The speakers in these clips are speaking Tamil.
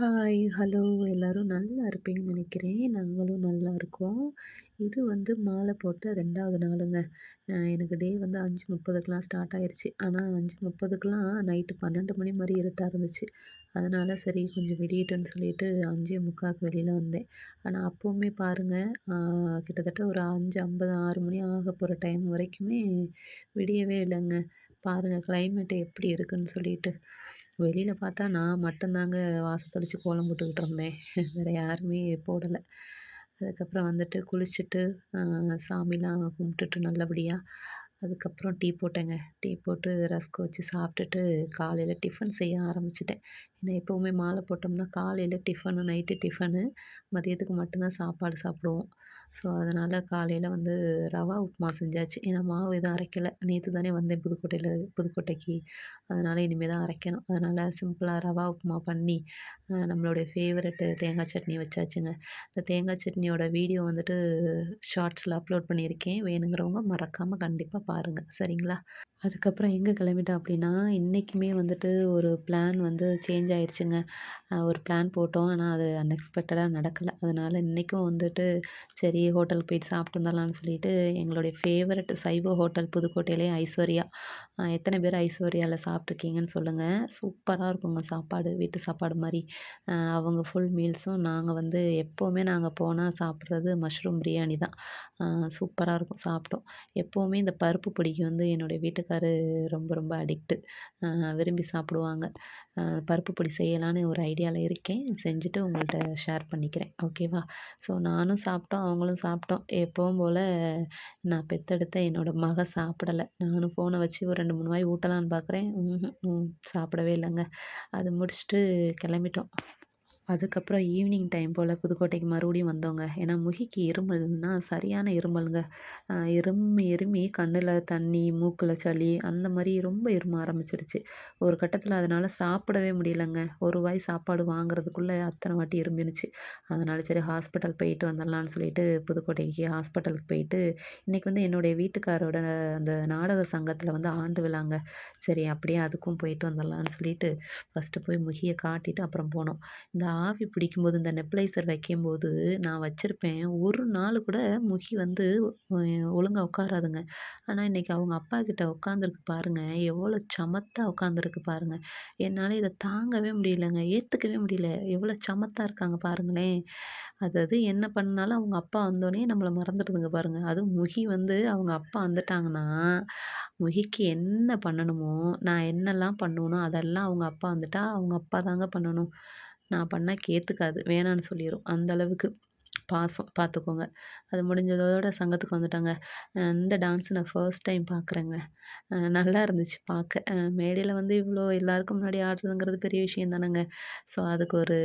ஹாய்! ஹலோ! எல்லோரும் நல்லா இருப்பீங்கன்னு நினைக்கிறேன். நாங்களும் நல்லா இருக்கோம். இது வந்து மாலை போட்ட ரெண்டாவது நாளுங்க. எனக்கு டே வந்து 5:30க்கெல்லாம் ஸ்டார்ட் ஆயிடுச்சு ஆனால் அஞ்சு முப்பதுக்கெலாம் நைட்டு 12 மணி மாதிரி இருட்டாக இருந்துச்சு. அதனால் சரி கொஞ்சம் வெளியிட்டுன்னு சொல்லிட்டு அஞ்சே முக்காவுக்கு வெளியில் வந்தேன். ஆனால் அப்போவுமே பாருங்கள் கிட்டத்தட்ட ஒரு 5:50, 6 மணி ஆக போகிற டைம் வரைக்குமே விடியவே இல்லைங்க பாருங்கள் கிளைமேட்டு எப்படி இருக்குன்னு சொல்லிட்டு. வெளியில் பார்த்தா நான் மட்டும்தாங்க வாசல் தெளித்து கோலம் போட்டுக்கிட்டு இருந்தேன். வேறு யாருமே போடலை அதுக்கப்புறம் வந்துட்டு குளிச்சுட்டு, சாமிலாம் கும்பிட்டுட்டு நல்லபடியாக அதுக்கப்புறம் டீ போட்டேங்க. டீ போட்டு ரஸ்க் வச்சு சாப்பிட்டுட்டு காலையில் டிஃபன் செய்ய ஆரம்பிச்சிட்டேன் ஏன்னா எப்போவுமே மாலை போட்டோம்னா காலையில் டிஃபனு, நைட்டு டிஃபனு, மதியத்துக்கு மட்டும்தான் சாப்பாடு சாப்பிடுவோம். ஸோ அதனால் காலையில் வந்து ரவா உப்புமா செஞ்சாச்சு. ஏன்னா மாவு எதுவும் அரைக்கலை நேற்று தானே வந்தேன் புதுக்கோட்டையில் புதுக்கோட்டைக்கு. அதனால் இனிமேல் தான் அரைக்கணும். அதனால் சிம்பிளாக ரவா உப்புமா பண்ணி, நம்மளுடைய ஃபேவரெட்டு தேங்காய் சட்னி வச்சாச்சுங்க. இந்த தேங்காய் சட்னியோட வீடியோ வந்துட்டு ஷார்ட்ஸில் அப்லோட் பண்ணியிருக்கேன். வேணுங்கிறவங்க மறக்காமல் கண்டிப்பாக பாருங்க. சரிங்களா? அதுக்கப்புறம் எங்கே கிளம்பிட்டோம் அப்படின்னா, இன்றைக்குமே வந்துட்டு ஒரு பிளான் வந்து சேஞ்ச் ஆயிடுச்சுங்க ஒரு பிளான் போட்டோம். ஆனால் அது அன்எக்ஸ்பெக்டடாக நடக்கலை அதனால் இன்றைக்கும் வந்துட்டு சரி ஹோட்டலுக்கு போயிட்டு சாப்பிட்டு வந்துடலாம்னு சொல்லிட்டு, எங்களுடைய ஃபேவரெட் சைவ ஹோட்டல் புதுக்கோட்டையிலேயே ஐஸ்வர்யா. எத்தனை பேர் ஐஸ்வர்யாவில் சாப்பிட்ருக்கீங்கன்னு சொல்லுங்கள் சூப்பராக இருக்குங்க சாப்பாடு. வீட்டு சாப்பாடு மாதிரி அவங்க ஃபுல் மீல்ஸும் நாங்கள் வந்து எப்போவுமே நாங்கள் போனால் சாப்பிட்றது மஷ்ரூம் பிரியாணி தான். சூப்பராக இருக்கும் சாப்பிட்டோம். எப்போவுமே இந்த பருப்பு பொடிக்கு வந்து என்னுடைய வீட்டுக்காரு ரொம்ப ரொம்ப அடிக்ட்டு. விரும்பி சாப்பிடுவாங்க. பருப்பு பொடி செய்யலான்னு ஒரு ஐடியாவில் இருக்கேன். செஞ்சுட்டு உங்கள்கிட்ட ஷேர் பண்ணிக்கிறேன். ஓகேவா? ஸோ நானும் சாப்பிட்டோம், அவங்களும் சாப்பிட்டோம். எப்பவும் போல் நான் பெத்தெடுத்த என்னோட மக சாப்பிடலை நானும் ஃபோனை வச்சு ஒரு 2, 3 வாய் ஊட்டலான்னு பார்க்குறேன். ம் சாப்பிடவே இல்லைங்க அது முடிச்சுட்டு கிளம்பிட்டோம். அதுக்கப்புறம் ஈவினிங் டைம் போல் புதுக்கோட்டைக்கு மறுபடியும் வந்தோங்க. ஏன்னா முகிக்கு இருமல்னா சரியான இருமலுங்க இருமி இருமி கண்ணில் தண்ணி, மூக்கில் சளி அந்த மாதிரி ரொம்ப இரும ஆரம்பிச்சிருச்சு ஒரு கட்டத்தில் அதனால் சாப்பிடவே முடியலங்க. ஒரு வாய் சாப்பாடு வாங்குறதுக்குள்ளே அத்தனை வாட்டி இரும்பினுச்சு. அதனால் சரி ஹாஸ்பிட்டல் போயிட்டு வந்துடலான்னு சொல்லிட்டு புதுக்கோட்டைக்கு ஹாஸ்பிட்டலுக்கு போயிட்டு, இன்னைக்கு வந்து என்னுடைய வீட்டுக்காரோட அந்த நாடக சங்கத்தில் வந்து ஆண்டு விழாங்க. சரி அப்படியே அதுக்கும் போயிட்டு வந்துடலான்னு சொல்லிட்டு, ஃபர்ஸ்ட்டு போய் முகியை காட்டிட்டு அப்புறம் போனோம். இந்த ஆவி பிடிக்கும்போது இந்த நெப்ளைசர் வைக்கும்போது நான் வச்சுருப்பேன் ஒரு நாள் கூட முகி வந்து ஒழுங்காக ஒழுங்கா உட்காராதுங்க. ஆனால் இன்றைக்கி அவங்க அப்பா கிட்டே உட்காந்துருக்கு பாருங்கள் எவ்வளோ சமத்தா உட்காந்துருக்கு பாருங்கள் என்னால் இதை தாங்கவே முடியலங்க. ஏற்றுக்கவே முடியல. எவ்வளோ சமத்தாக இருக்காங்க பாருங்களேன். அதாவது என்ன பண்ணாலும் அவங்க அப்பா வந்தோடனே நம்மளை மறந்துடுதுங்க பாருங்க. அதுவும் முகி வந்து அவங்க அப்பா வந்துட்டாங்கன்னா, முகிக்கு என்ன பண்ணணுமோ, நான் என்னலாம் பண்ணணும் அதெல்லாம் அவங்க அப்பா வந்துட்டா, அவங்க அப்பா தாங்க பண்ணணும். நான் பண்ணால் கேத்துக்காது. வேணான்னு சொல்லிடும் அந்த அளவுக்கு பாசம் பார்த்துக்கோங்க. அது முடிஞ்சதோட சங்கத்துக்கு வந்துட்டோங்க. இந்த டான்ஸ் நான் ஃபர்ஸ்ட் டைம் பார்க்குறேங்க. நல்லா இருந்துச்சு பார்க்க. மேடையில் வந்து இவ்வளோ எல்லாருக்கும் முன்னாடி ஆடுறதுங்கிறது பெரிய விஷயம் தானங்க. ஸோ அதுக்கு ஒரு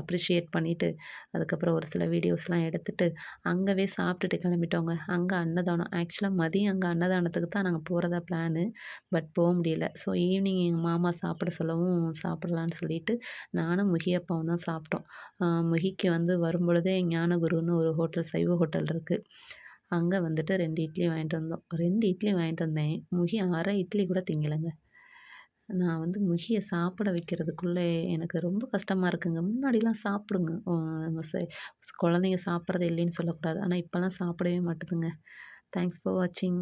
அப்ரிஷியேட் பண்ணிவிட்டு அதுக்கப்புறம் ஒரு சில வீடியோஸ்லாம் எடுத்துகிட்டு அங்கவே சாப்பிட்டுட்டு கிளம்பிட்டோங்க. அங்கே அன்னதானம். ஆக்சுவலாக மதியம் அங்கே அன்னதானத்துக்கு தான் நாங்கள் போகிறதா பிளானு. பட் போக முடியல. ஸோ ஈவினிங் எங்கள் மாமா சாப்பிட சொல்லவும் சாப்பிடலான்னு சொல்லிட்டு, நானும் முகி அப்பாவும் தான் சாப்பிட்டோம். முகிக்கு வந்து வரும்பொழுதே குருன்னு ஒரு ஹோட்டல் சைவ ஹோட்டல் இருக்குது அங்கே வந்துட்டு ரெண்டு இட்லி வாங்கிட்டு வந்தோம். ரெண்டு இட்லி வாங்கிட்டு வந்தேன். முகி அரை இட்லி கூட திங்கலைங்க நான் வந்து முகியை சாப்பிட வைக்கிறதுக்குள்ளே எனக்கு ரொம்ப கஷ்டமாக இருக்குங்க. முன்னாடிலாம் சாப்பிடுங்க. குழந்தைங்க சாப்பிட்றதே இல்லைன்னு சொல்லக்கூடாது. ஆனால் இப்போல்லாம் சாப்பிடவே மாட்டுதுங்க. தேங்க்ஸ் ஃபார் வாட்சிங்.